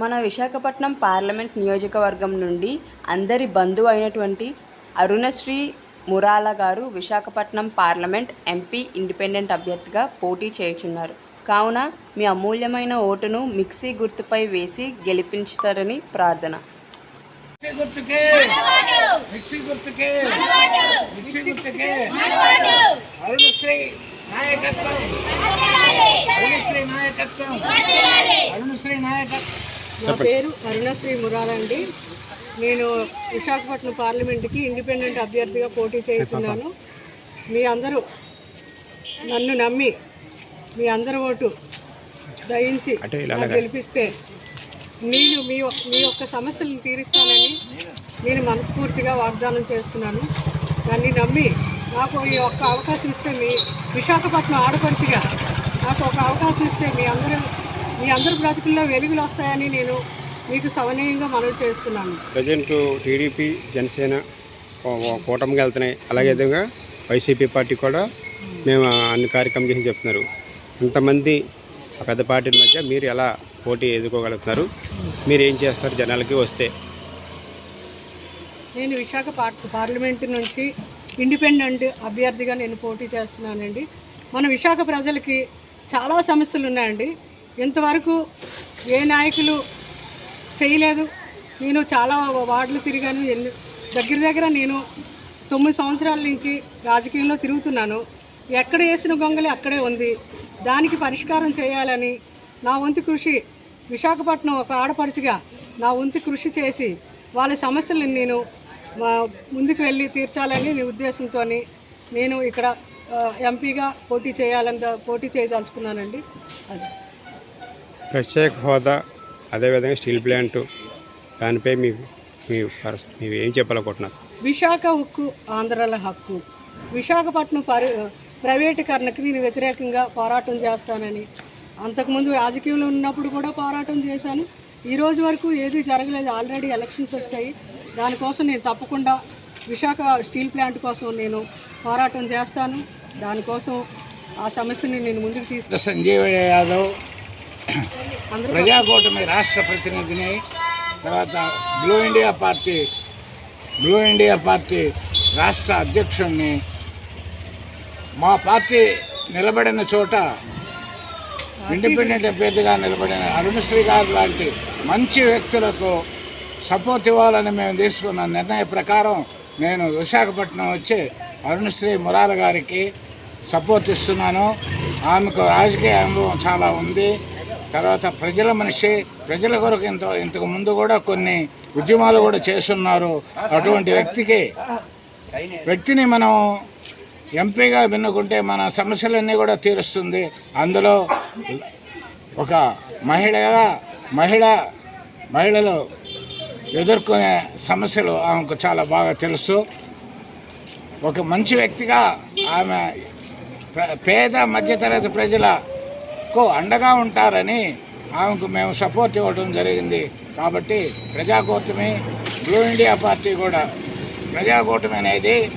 మన విశాఖపట్నం పార్లమెంట్ నియోజకవర్గం నుండి అందరి బంధువు అయినటువంటి అరుణశ్రీ మురాల గారు విశాఖపట్నం పార్లమెంట్ ఎంపీ ఇండిపెండెంట్ అభ్యర్థిగా పోటీ చేయుచున్నారు. కావున మీ అమూల్యమైన ఓటును మిక్సీ గుర్తుపై వేసి గెలిపించుతారని ప్రార్థన. మిక్సీ గుర్తుకే మిక్సీ గుర్తుకే మిక్సీ గుర్తుకే. అరుణశ్రీ నాయకత్వం. అరుణశ్రీ నాయకత్వం. అరుణశ్రీ నాయకత్వం. నా పేరు అరుణశ్రీ మురాలండి నేను విశాఖపట్నం పార్లమెంట్కి ఇండిపెండెంట్ అభ్యర్థిగా పోటీ చేస్తున్నాను మీ అందరూ నన్ను నమ్మి మీ అందరి ఓటు దయించి నాకు గెలిపిస్తే నేను మీ మీ యొక్క సమస్యలను తీరుస్తానని నేను మనస్ఫూర్తిగా వాగ్దానం చేస్తున్నాను. దాన్ని నమ్మి నాకు ఈ ఒక్క అవకాశం ఇస్తే మీ విశాఖపట్నం ఆడపడుచుగా నాకు ఒక అవకాశం ఇస్తే మీ అందరూ మీ అందరి బ్రతుకుల్లో వెలుగులు వస్తాయని నేను మీకు సవనీయంగా మనవి చేస్తున్నాను. ప్రజెంట్ టీడీపీ జనసేన కూటమికి వెళ్తున్నాయి. అలాగే విధంగా వైసీపీ పార్టీ కూడా మేము అన్ని కార్యక్రమం చేసి చెప్తున్నారు. ఇంతమంది పెద్ద పార్టీల మధ్య మీరు ఎలా పోటీ ఎదుర్కోగలుగుతున్నారు? మీరు ఏం చేస్తారు జనాలకి వస్తే? నేను విశాఖ పార్- పార్లమెంటు నుంచి ఇండిపెండెంట్ అభ్యర్థిగా నేను పోటీ చేస్తున్నానండి. మన విశాఖ ప్రజలకి చాలా సమస్యలు ఉన్నాయండి. ఇంతవరకు ఏ నాయకులు చేయలేదు. నేను చాలా వార్డులు తిరిగాను. ఎన్ని దగ్గర దగ్గర నేను తొమ్మిది సంవత్సరాల నుంచి రాజకీయంలో తిరుగుతున్నాను. ఎక్కడ వేసిన గొంగలి అక్కడే ఉంది. దానికి పరిష్కారం చేయాలని నా వంతు కృషి విశాఖపట్నం ఒక ఆడపడుచుగా నా వంతు కృషి చేసి వాళ్ళ సమస్యలను నేను మా ముందుకు వెళ్ళి తీర్చాలని ఉద్దేశంతో నేను ఇక్కడ ఎంపీగా పోటీ చేయాలని పోటీ చేయదలుచుకున్నానండి. అది. ప్రత్యేక హోదా అదేవిధంగా స్టీల్ ప్లాంట్ దానిపై మీ మీ పరస్- మీరు ఏం చెప్పాలనుకుంటున్నారు? విశాఖ ఉక్కు ఆంధ్రాల హక్కు. విశాఖపట్నం పరి ప్రైవేటీకరణకు నేను వ్యతిరేకంగా పోరాటం చేస్తానని. అంతకుముందు రాజకీయంలో ఉన్నప్పుడు కూడా పోరాటం చేశాను. ఈ రోజు వరకు ఏది జరగలేదు. ఆల్రెడీ ఎలక్షన్స్ వచ్చాయి. దానికోసం నేను తప్పకుండా విశాఖ స్టీల్ ప్లాంట్ కోసం నేను పోరాటం చేస్తాను. దానికోసం ఆ సమస్యని నేను ముందుకు తీసుకు సంజీవయ్య యాదవ్ ప్రజాకూటమి రాష్ట్ర ప్రతినిధిని తర్వాత blue India party blue India party రాష్ట్ర అధ్యక్షుడిని మా పార్టీ నిలబడిన చోట ఇండిపెండెంట్ అభ్యర్థిగా నిలబడిన అరుణశ్రీ గారు లాంటి మంచి వ్యక్తులకు సపోర్ట్ ఇవ్వాలని మేము తీసుకున్న నిర్ణయ ప్రకారం నేను విశాఖపట్నం వచ్చి అరుణశ్రీ మురాల గారికి సపోర్ట్ ఇస్తున్నాను. ఆమెకు రాజకీయ అనుభవం చాలా ఉంది. తర్వాత ప్రజల మనిషి ప్రజల కొరకు ఇంత ఇంతకు ముందు కూడా కొన్ని ఉద్యమాలు కూడా చేస్తున్నారు. అటువంటి వ్యక్తికి వ్యక్తిని మనం ఎంపీగా విన్నుకుంటే మన సమస్యలన్నీ కూడా తీరుస్తుంది. అందులో ఒక మహిళగా మహిళ మహిళలు ఎదుర్కొనే సమస్యలు ఆమెకు చాలా బాగా తెలుసు. ఒక మంచి వ్యక్తిగా ఆమె ప్ర- పేద మధ్యతరగతి ప్రజలకు అండగా ఉంటారని ఆమెకు మేము సపోర్ట్ ఇవ్వడం జరిగింది. కాబట్టి ప్రజాకూటమి బ్లూ ఇండియా పార్టీ కూడా ప్రజాకూటమి అనేది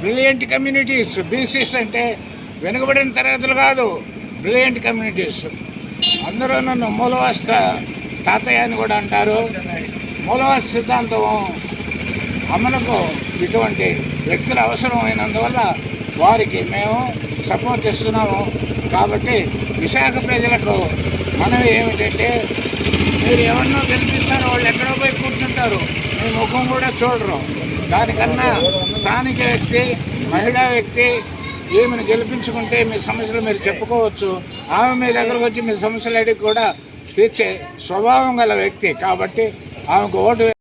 బ్రిలియంట్ కమ్యూనిటీస్ బీసీస్ అంటే వెనుకబడిన తరగతులు కాదు బ్రిలియంట్ కమ్యూనిటీస్. అందరూ నన్ను మూలవస్త తాతయ్య అని కూడా అంటారు. మూలవస్త సిద్ధాంతం అమలుకు ఇటువంటి వ్యక్తులు అవసరమైనందువల్ల వారికి మేము సపోర్ట్ ఇస్తున్నాము కాబట్టి విశాఖ ప్రజలకు మనవి ఏమిటంటే మీరు ఎవరినో గెలిపిస్తారో వాళ్ళు ఎక్కడో పోయి కూర్చుంటారు. మీ ముఖం కూడా చూడరు. దానికన్నా స్థానిక వ్యక్తి మహిళా వ్యక్తి ఈమెను గెలిపించుకుంటే మీ సమస్యలు మీరు చెప్పుకోవచ్చు. ఆమె మీ దగ్గరకు వచ్చి మీ సమస్యలు అడిగి కూడా తీర్చే స్వభావం గల వ్యక్తి. కాబట్టి ఆమెకు ఓటు